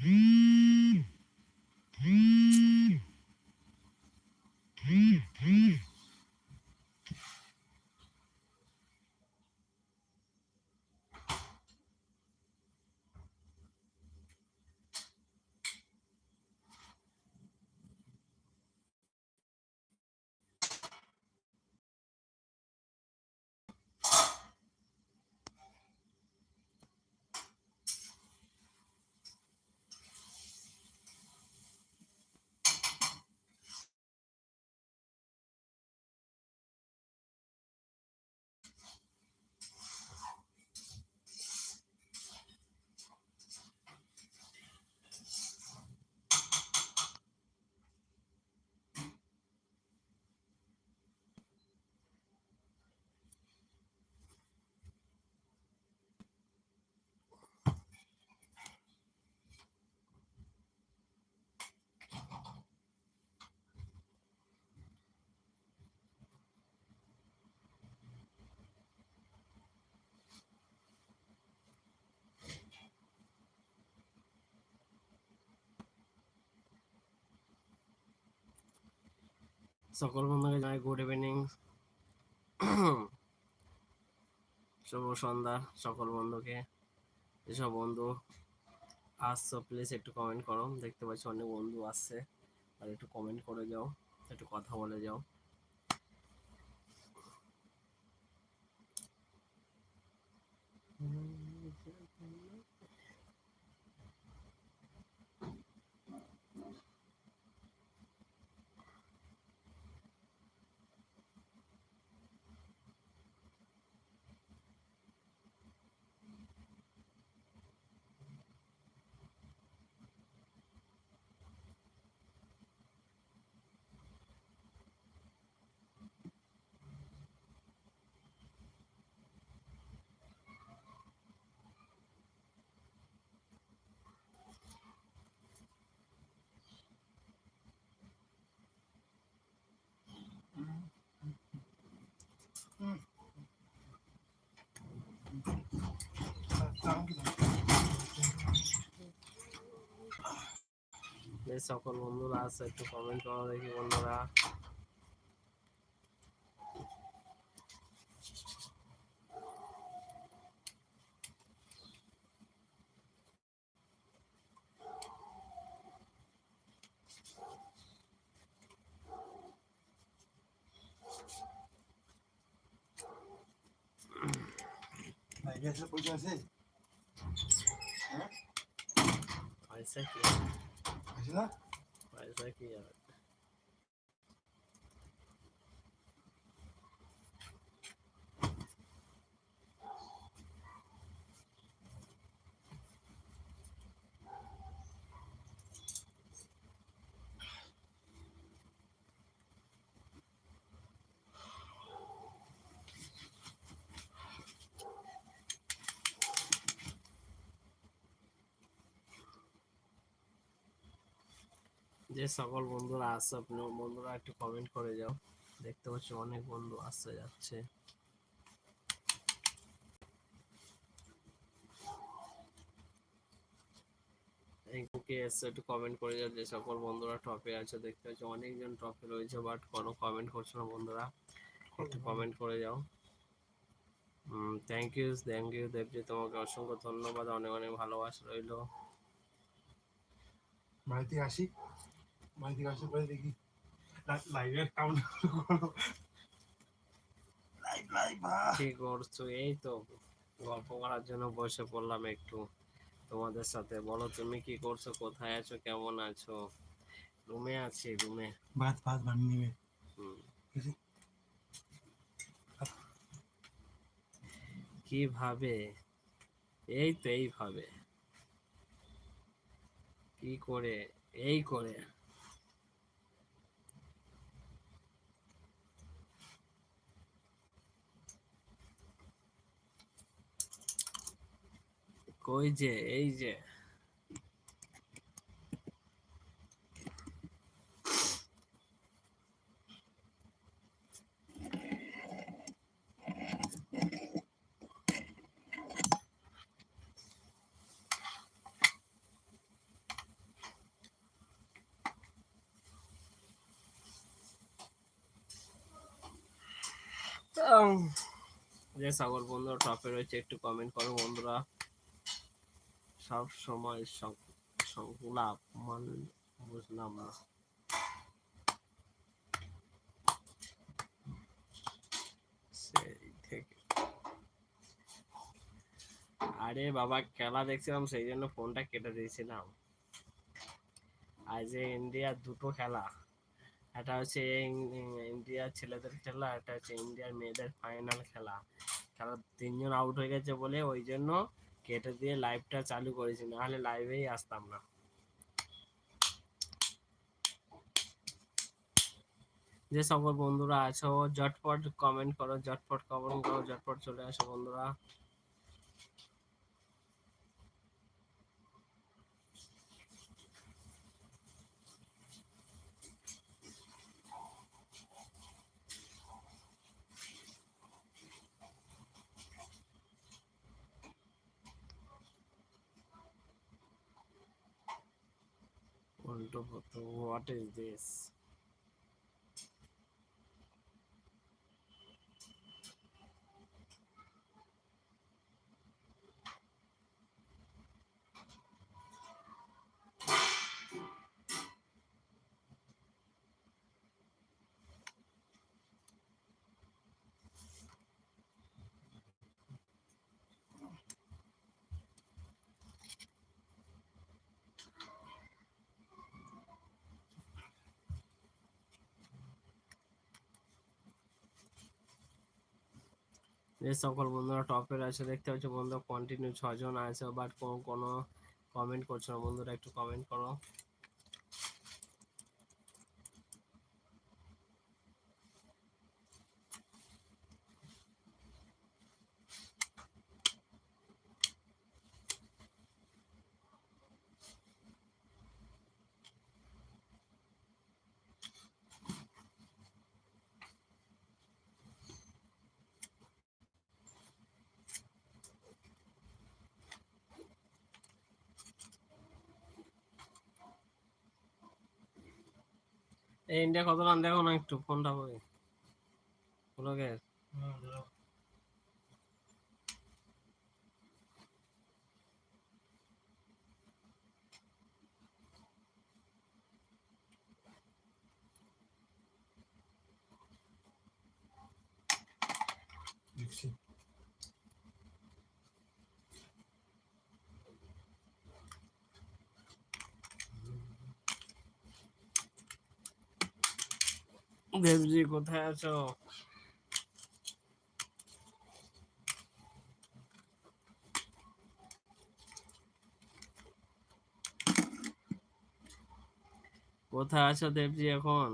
Hum. সকল বন্ধুকে জানাই গুড ইভিনিং শুভ সন্ধ্যা সকল বন্ধুকে। যেসব বন্ধু আসছো প্লিজ একটু কমেন্ট করো। দেখতে পাচ্ছি অনেক বন্ধু আসছে। আর একটু কমেন্ট করে যাও, একটু কথা বলে যাও। যে সকল বন্ধুরা আছে একটু কমেন্ট করো দেখি বন্ধুরা। গ্যাসের পয়সা আছে হ্যাঁ পয়সা কি আছে না পয়সা কি আর যে সকল বন্ধুরা আসছে আপনি বন্ধুরা একটু কমেন্ট করে যাও। দেখতে পাচ্ছি অনেক বন্ধু আসছে যাচ্ছে। বুকে এসে একটু কমেন্ট করে যাও, যে সকল বন্ধুরা টপে আছে, দেখতে পাচ্ছি অনেকজন টপে রয়েছে বাট কোনো কমেন্ট করছ না বন্ধুরা। একটু কমেন্ট করে যাও। Thank you thank you Debji, তোমাকে অসংখ্য ধন্যবাদ, অনেক অনেক ভালোবাসা রইল। থেকে আসি? বাড়ি থেকে আসার পরে দেখি লাইভের কাউন্ট করো লাইভ লাইভ কি করছ? এই তো গল্প করার জন্য বসে পড়লাম একটু। তোমাদের সাথে। বলো তুমি কি করছ? কোথায় আছো? কেমন আছো? রুমে আছি রুমে। ভাত ভাত বানিয়ে নেবে। কীভাবে এই তো এইভাবে কি করে? এই করে। ওই যে এই যে। যে সাগর বন্ধুরা টপে রয়েছে একটু কমেন্ট করো বন্ধুরা। সব সময় সংলাপ মানে বুঝলাম না। আরে বাবা, খেলা দেখছিলাম, সেই জন্য ফোনটা কেটে দিয়েছিলাম। আজ ইন্ডিয়ার দুটো খেলা। একটা হচ্ছে ইন্ডিয়ার ছেলেদের খেলা, একটা হচ্ছে ইন্ডিয়ার মেয়েদের ফাইনাল খেলা। খেলা তিনজন আউট হয়ে গেছে বলে, ওই জন্য কেটে দিয়ে লাইভটা চালু করেছি, নাহলে লাইভেই আসতাম না। যে সকল বন্ধুরা আছো, ঝটপট কমেন্ট করো, ঝটপট কমেন্ট করো ঝটপট চলে আসো বন্ধুরা। What is this? যে সকল বন্ধুরা টপের আছে দেখতে পাচ্ছ বন্ধু কন্টিনিউ ছজন আছে বাট কোনো কোনো কমেন্ট করছ না। বন্ধুরা একটু কমেন্ট করো। ইন্ডিয়া কত রান দেখো না একটু ফোনটা করে বলো দেখছি দেবজি কোথায় আছো? কোথায় আছো দেবজি এখন?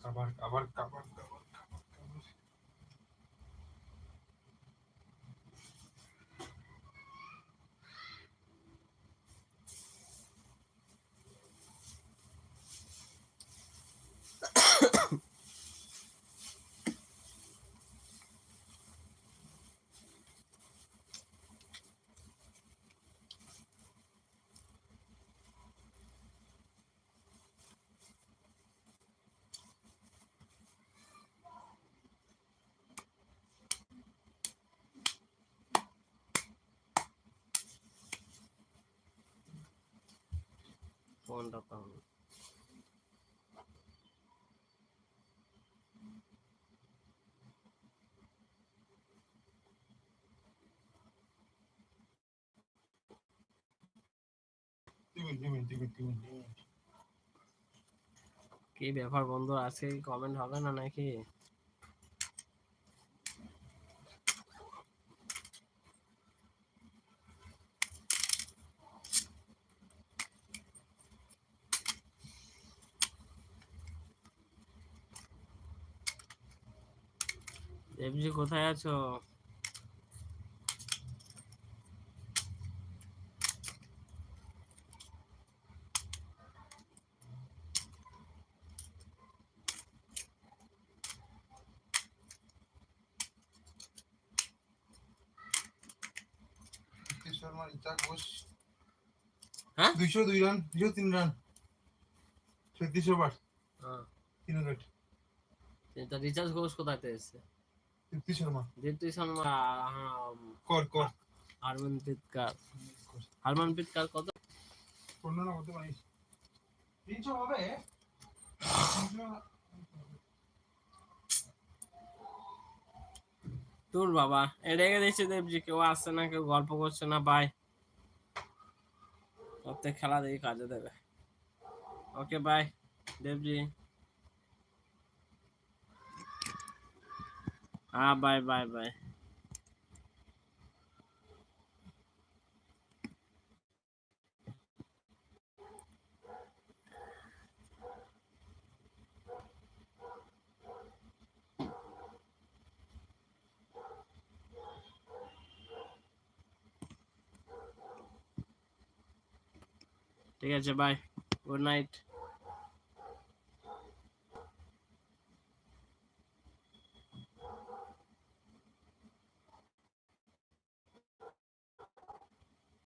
আবার আবার আবার আবার আবার আবার ফোনটা তো দুই মিনিট দুই মিনিট দুই মিনিট দুই মিনিট মিনিট কি ব্যাপার বন্ধু আজকে কমেন্ট হবে না নাকি? দেবজি কোথায় আছো? হ্যাঁ? দুইশো দুই রান দুইশো তিন রান। ছত্রিশশো বার। হ্যাঁ। তিন উইকেট রিচার্জ ঘোষ কোথায় এসছে তৃপ্তি শর্মা দীপ্তি শর্মা কর কর। হরমনপ্রীত কার? হরমনপ্রীত কার কত? পনেরো না তিনশো হবে। তোর বাবা এ রেখে দিচ্ছি দেবজি কেউ আসছে না কেউ গল্প করছে না বাই প্রত্যেক খেলা দেখি কাজে দেবে। Okay bye Debji. হ্যাঁ বাই বাই বাই ঠিক আছে বাই গুড নাইট